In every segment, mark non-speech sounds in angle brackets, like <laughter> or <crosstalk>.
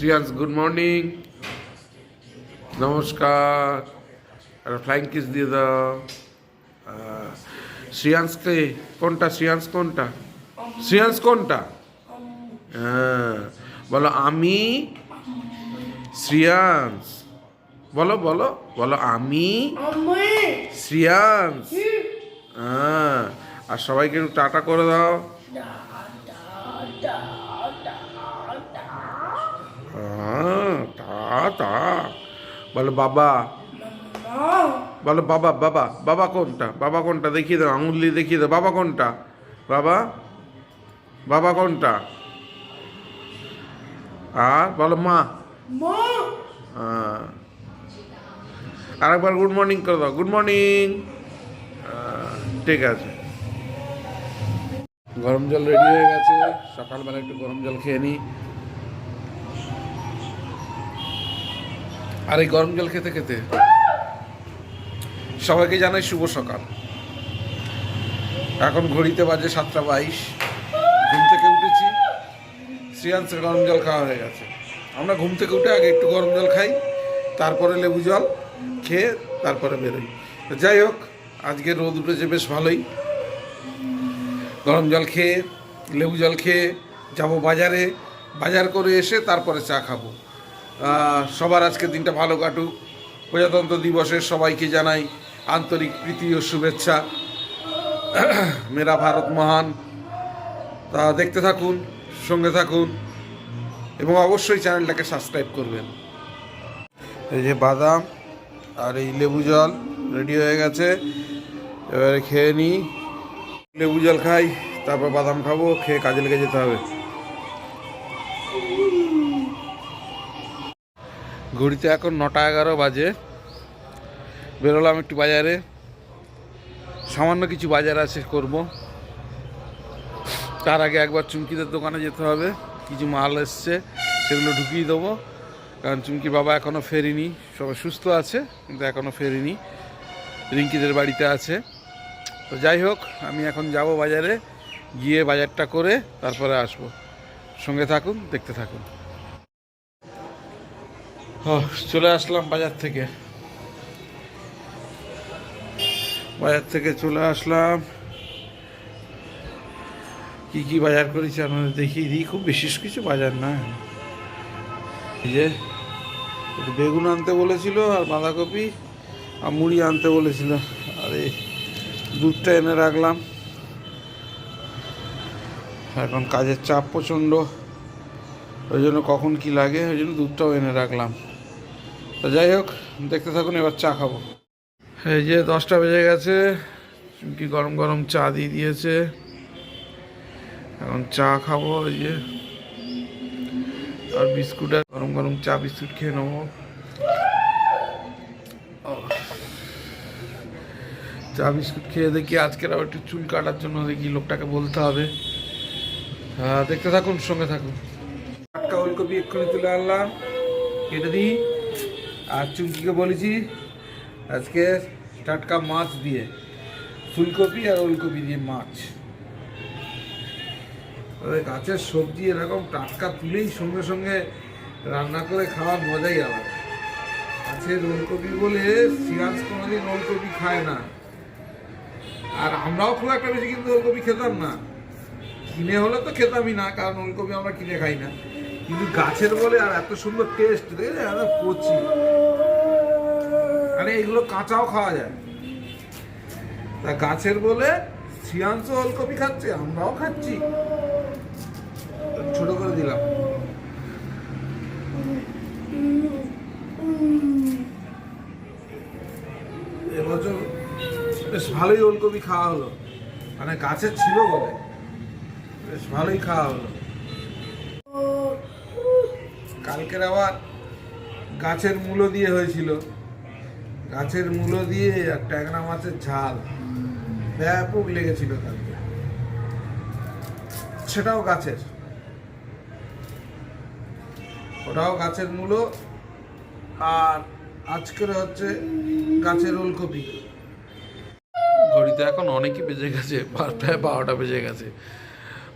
Shriyansh good morning নমস্কার are flying kiss দিয়ে দাও শ্রিয়াংশকে কোনটা শ্রিয়াংশ কোনটা শ্রিয়াংশ কোনটা হ্যাঁ বলো আমি শ্রিয়াংশ বলো বলো বলো আমি আমি শ্রিয়াংশ হ্যাঁ আর সবাইকে একটু টাটা করে দাও হ্যাঁ, তা তা বলো বাবা। বলো বাবা বাবা। বাবা কোনটা? বাবা কোনটা? দেখিয়ে দাও আঙুল দিয়ে দেখিয়ে দাও। বাবা কোনটা? বাবা? বাবা কোনটা? আর বলো মা। হ্যাঁ। আরেকবার গুড মর্নিং করে দাও। গুড মর্নিং ঠিক আছে। গরম জল রেডি হয়ে গেছে। সকালবেলা একটু গরম জল খেয়ে নিই আর এই গরম জল খেতে খেতে সবাইকে জানাই শুভ সকাল। এখন ঘড়িতে বাজে সাতটা বাইশ। ঘুম থেকে উঠেছি। শ্রিয়াংশের গরম জল খাওয়া হয়ে গেছে। আমরা ঘুম থেকে উঠে আগে একটু গরম জল খাই, তারপরে লেবু জল খেয়ে তারপরে বেরোই। যাই হোক, আজকে রোদ উঠেছে বেশ ভালোই। গরম জল খেয়ে, লেবু জল খেয়ে যাব বাজারে। বাজার করে এসে তারপরে চা খাব। সবার আজকে দিনটা ভালো কাটুক। প্রজাতন্ত্র দিবসের সবাইকে জানাই আন্তরিক প্রীতি ও শুভেচ্ছা। <clears throat> মেরা ভারত মহান। তা দেখতে থাকুন, সঙ্গে থাকুন এবং অবশ্যই চ্যানেলটাকে সাবস্ক্রাইব করবেন। এই যে বাদাম আর এই লেবু জল রেডি হয়ে গেছে। এবারে খেয়ে নিই। লেবু জল খাই, তারপর বাদাম খাব, খেয়ে কাজে লেগে যেতে হবে। ঘড়িতে এখন নটা এগারো বাজে। বেরোলাম একটু বাজারে। সামান্য কিছু বাজার আছে করব। তার আগে একবার চুমকিদের দোকানে যেতে হবে। কিছু মাল এসছে, সেগুলো ঢুকিয়ে দেবো। কারণ চুমকি বাবা এখনও ফেরিনি। সবাই সুস্থ আছে, কিন্তু এখনও ফেরিনি। রিঙ্কিদের বাড়িতে আছে। তো যাই হোক, আমি এখন যাব বাজারে। গিয়ে বাজারটা করে তারপরে আসব। সঙ্গে থাকুন, দেখতে থাকুন। চলে আসলাম বাজার থেকে। বাজার থেকে চলে আসলাম। কি কি বাজার করেছি আপনাদের দেখিয়ে দিই। খুব বিশেষ কিছু বাজার না। এই যে বেগুন আনতে বলেছিল আর বাঁধাকপি আর মুড়ি আনতে বলেছিল। আর এই দুধটা এনে রাখলাম। এখন কাজের চাপ প্রচণ্ড। ওই জন্য কখন কি লাগে, ওই জন্য দুধটাও এনে রাখলাম। তো যাই হোক, দেখতে থাকুন, এবার চা খাব। এই যে দশটা বেজে গেছে কি গরম গরম চা দিয়ে দিয়েছে। এখন চা খাব, এই যে। আর বিস্কুট আর গরম গরম চা বিস্কুট খেয়ে নেব। চা বিস্কুট খেয়ে দেখি, আজকের আবার একটু চুল কাটার জন্য দেখি লোকটাকে বলতে হবে। হ্যাঁ দেখতে থাকুন, সঙ্গে থাকুন। টাটকা ওলকপি এক্ষুনি তুলে আনলাম। কেটে দিই। আর চুমকিকে বলেছি আজকে টাটকা মাছ দিয়ে, ফুলকপি আর ওলকপি দিয়ে মাছ। গাছের সবজি এরকম টাটকা তুলেই সঙ্গে সঙ্গে রান্না করে খাওয়ার মজাই আলাদা। গাছের ওলকপি বলে সিরাজ কোনোদিন ওলকপি খায় না। আর আমরাও খুব একটা বেশি কিন্তু ওলকপি খেতাম না। কিনে হলে তো খেতামই না, কারণ ওলকপি আমরা কিনে খাই না। কিন্তু গাছের বলে আর এত সুন্দর টেস্ট দেখে এত কচি। আরে, এগুলো কাঁচাও খাওয়া যায়। তা গাছের বলে শ্রিয়াংশ ওলকপি খাচ্ছে, আমরাও খাচ্ছি। ছোট করে দিলাম। এবছর বেশ ভালোই ওলকপি খাওয়া হলো। মানে গাছের ছিল বলে। বেশ ভালোই খাওয়া হলো। কালকের আবার গাছের মূলো দিয়ে হয়েছিল। গাছের মূলো দিয়ে আর ট্যাংরা মাছের ঝাল। ব্যাপক লেগেছিল কালকে। সেটাও গাছের। ওটাও গাছের মূলো। আর আজকের হচ্ছে গাছের ওলকপি। ঘড়িতে এখন অনেকই বেজে গেছে বারোটা বেজে গেছে।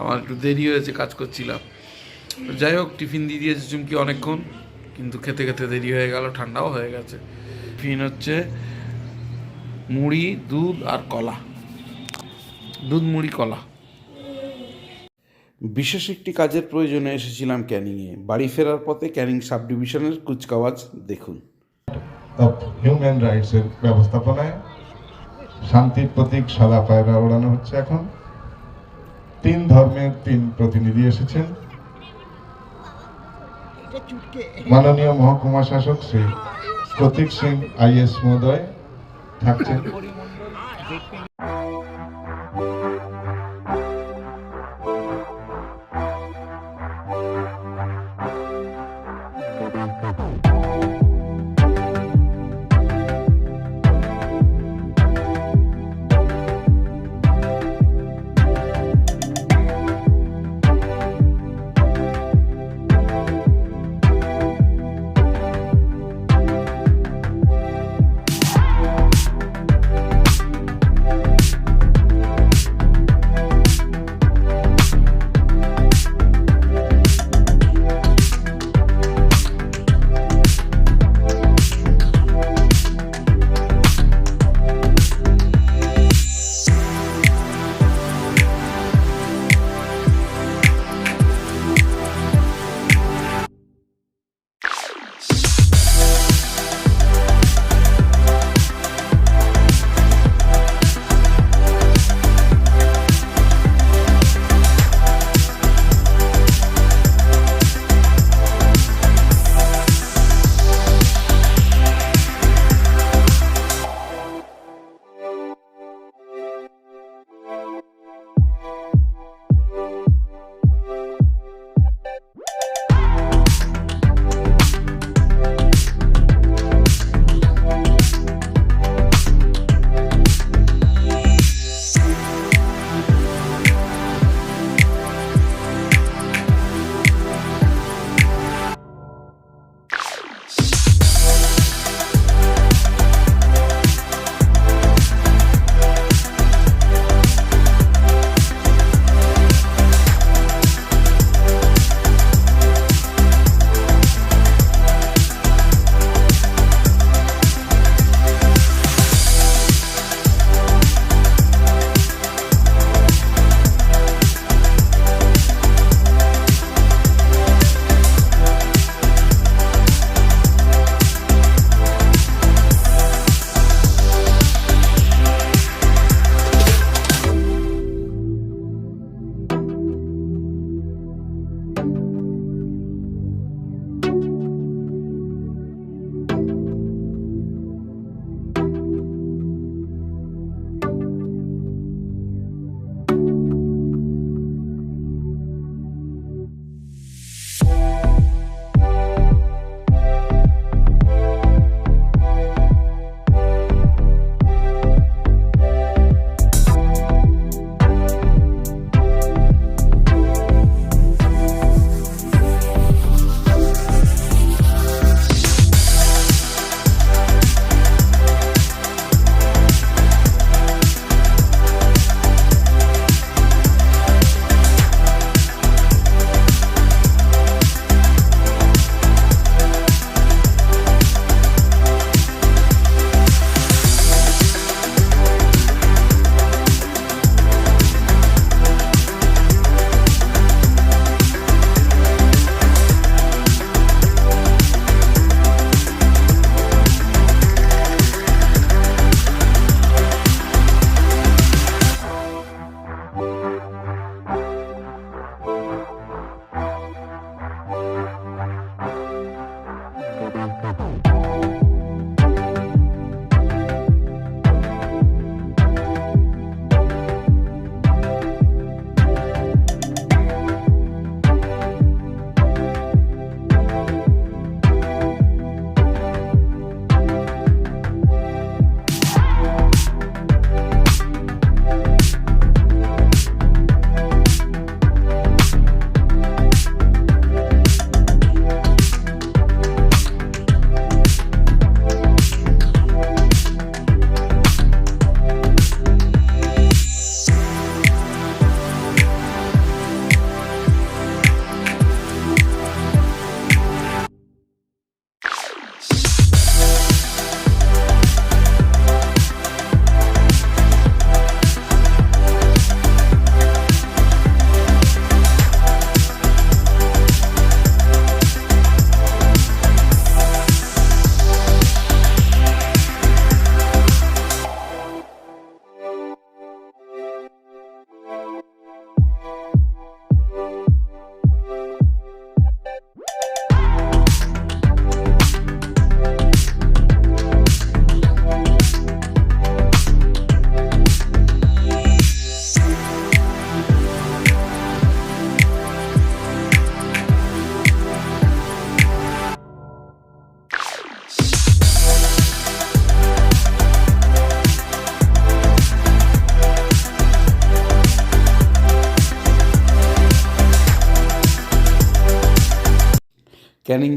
আমার একটু দেরি হয়েছে, কাজ করছিলাম। যাই হোক টিফিন দিয়ে দিয়েছে চুমকি অনেকক্ষণ কিন্তু খেতে খেতে দেরি হয়ে গেল ঠান্ডাও হয়ে গেছে। টিফিন হচ্ছে মুড়ি দুধ আর কলা। দুধ মুড়ি কলা। বিশেষ একটি কাজের প্রয়োজনে এসেছিলাম ক্যানিংয়ে। বাড়ি ফেরার পথে ক্যানিং সাব ডিভিশনের কুচকাওয়াজ দেখুন। হিউম্যান রাইটসের ব্যবস্থাপনায় শান্তির প্রতীক সাদা পায়রা ওড়ানো হচ্ছে এখন। তিন ধর্মের তিন প্রতিনিধি এসেছেন। মাননীয় মহকুমা শাসক শ্রী প্রতীক সিং আইএস মহোদয় থাকছেন।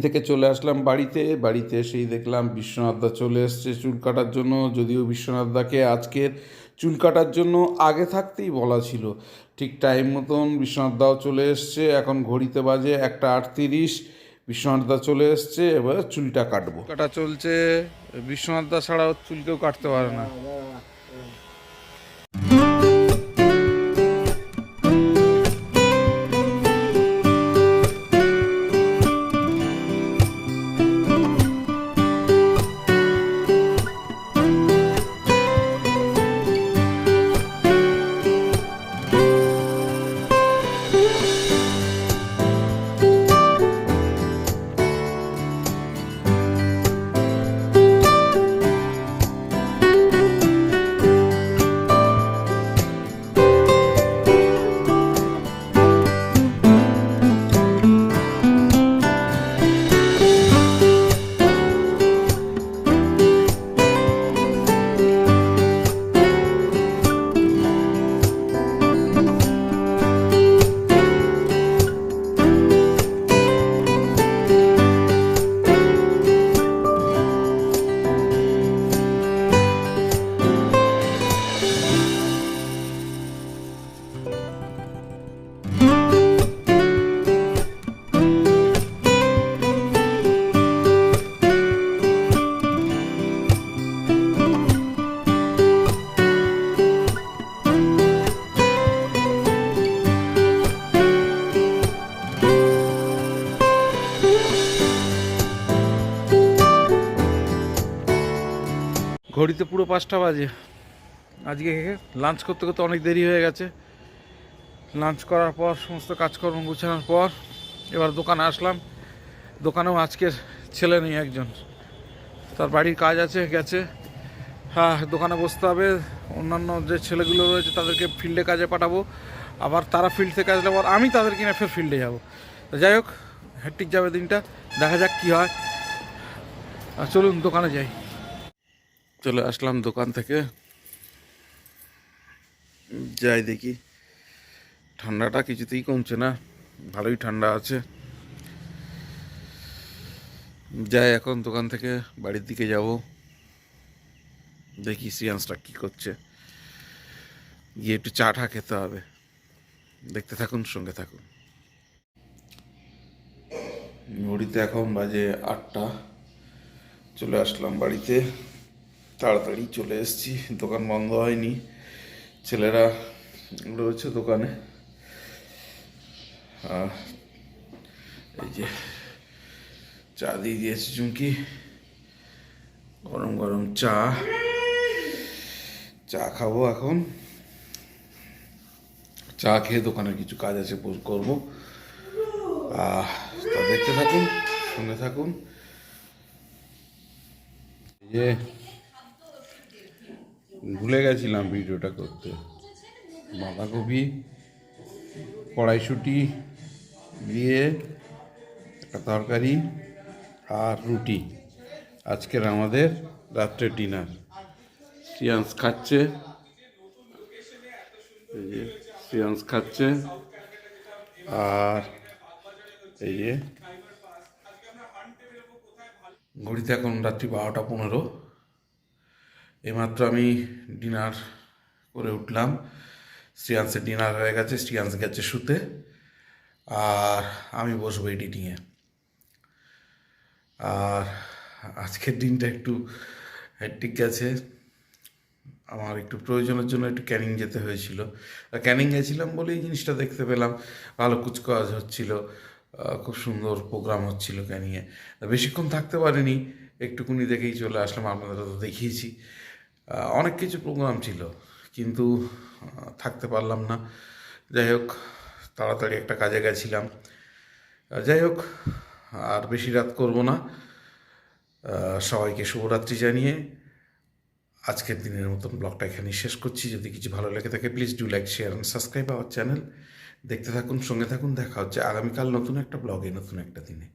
থেকে চলে আসলাম বাড়িতে। বাড়িতে এসেই দেখলাম বিশ্বনাথদা চলে এসছে চুল কাটার জন্য। যদিও বিশ্বনাথদাকে আজকের চুল কাটার জন্য আগে থাকতেই বলা ছিল। ঠিক টাইম মতন বিশ্বনাথদাও চলে এসছে। এখন ঘড়িতে বাজে একটা আটত্রিশ। বিশ্বনাথদা চলে এসছে এবার চুলটা কাটবো। কাটা চলছে। বিশ্বনাথদা ছাড়াও চুল কেউ কাটতে পারে না। ঘড়িতে পুরো পাঁচটা বাজে। আজকে লাঞ্চ করতে করতে অনেক দেরি হয়ে গেছে। লাঞ্চ করার পর, সমস্ত কাজকর্ম গুছানোর পর এবার দোকানে আসলাম। দোকানেও আজকের ছেলে নেই একজন। তার বাড়ির কাজ আছে, গেছে। হ্যাঁ দোকানে বসতে হবে। অন্যান্য যে ছেলেগুলো রয়েছে, তাদেরকে ফিল্ডে কাজে পাঠাবো। আবার তারা ফিল্ড থেকে আসলে আবার আমি তাদের কিনে ফের ফিল্ডে যাব। তো যাই হোক হ্যাট্রিক যাবে দিনটা। দেখা যাক কী হয়। চলুন, দোকানে যাই। চলে আসলাম দোকান থেকে। যাই দেখি, ঠান্ডাটা কিছুতেই কমছে না, ভালোই ঠান্ডা আছে। যাই এখন দোকান থেকে বাড়ির দিকে যাব, দেখি সিয়ান্সটা কি করছে। গিয়ে একটু চা টা খেতে হবে, দেখতে থাকুন, সঙ্গে থাকুন। ঘড়িতে এখন বাজে আটটা, চলে আসলাম বাড়িতে। তাড়াতাড়ি চলে এসেছি, দোকান বন্ধ হয়নি, ছেলেরা রয়েছে দোকানে। এই যে চা দিয়ে দিয়েছে চুমকি, গরম গরম চা। চা খাব এখন। চা খেয়ে দোকানের কিছু কাজ আছে করব। তা দেখতে থাকুন, শুনে থাকুন। যে ভুলে গেছিলাম ভিডিওটা করতে। বাঁধাকপি, কড়াইশুটি দিয়ে একটা তরকারি আর রুটি। আজকের আমাদের রাত্রের ডিনার। সিয়ান্স খাচ্ছে। এই যে সিয়ান্স খাচ্ছে। আর এই যে ঘড়িতে এখন রাত্রি বারোটা পনেরো। এইমাত্র আমি ডিনার করে উঠলাম। শ্রিয়াংসের ডিনার হয়ে গেছে শ্রিয়াংস গেছে শুতে। আর আমি বসবো এডিটিংয়ে। আর আজকের দিনটা একটু হ্যাট্রিক গেছে। আমার একটু প্রয়োজনের জন্য একটু ক্যানিং যেতে হয়েছিল। ক্যানিং গেছিলাম বলে এই জিনিসটা দেখতে পেলাম। ভালো কুচকাজ হচ্ছিল খুব সুন্দর প্রোগ্রাম হচ্ছিল ক্যানিংয়ে। বেশিক্ষণ থাকতে পারিনি, একটুকুনি দেখেই চলে আসলাম আপনাদের তো দেখিয়েছি। অনেক কিছু প্রোগ্রাম ছিল, কিন্তু থাকতে পারলাম না। যাই হোক, তাড়াতাড়ি একটা কাজে গেছিলাম। যাই হোক, আর বেশি রাত করব না। সবাইকে শুভরাত্রি জানিয়ে আজকের দিনের মতন ব্লগটা এখানেই শেষ করছি। যদি কিছু ভালো লেগে থাকে please do like share and subscribe our channel দেখতে থাকুন, সঙ্গে থাকুন। দেখা হচ্ছে আগামীকাল নতুন একটা ব্লগে, নতুন একটা দিনে।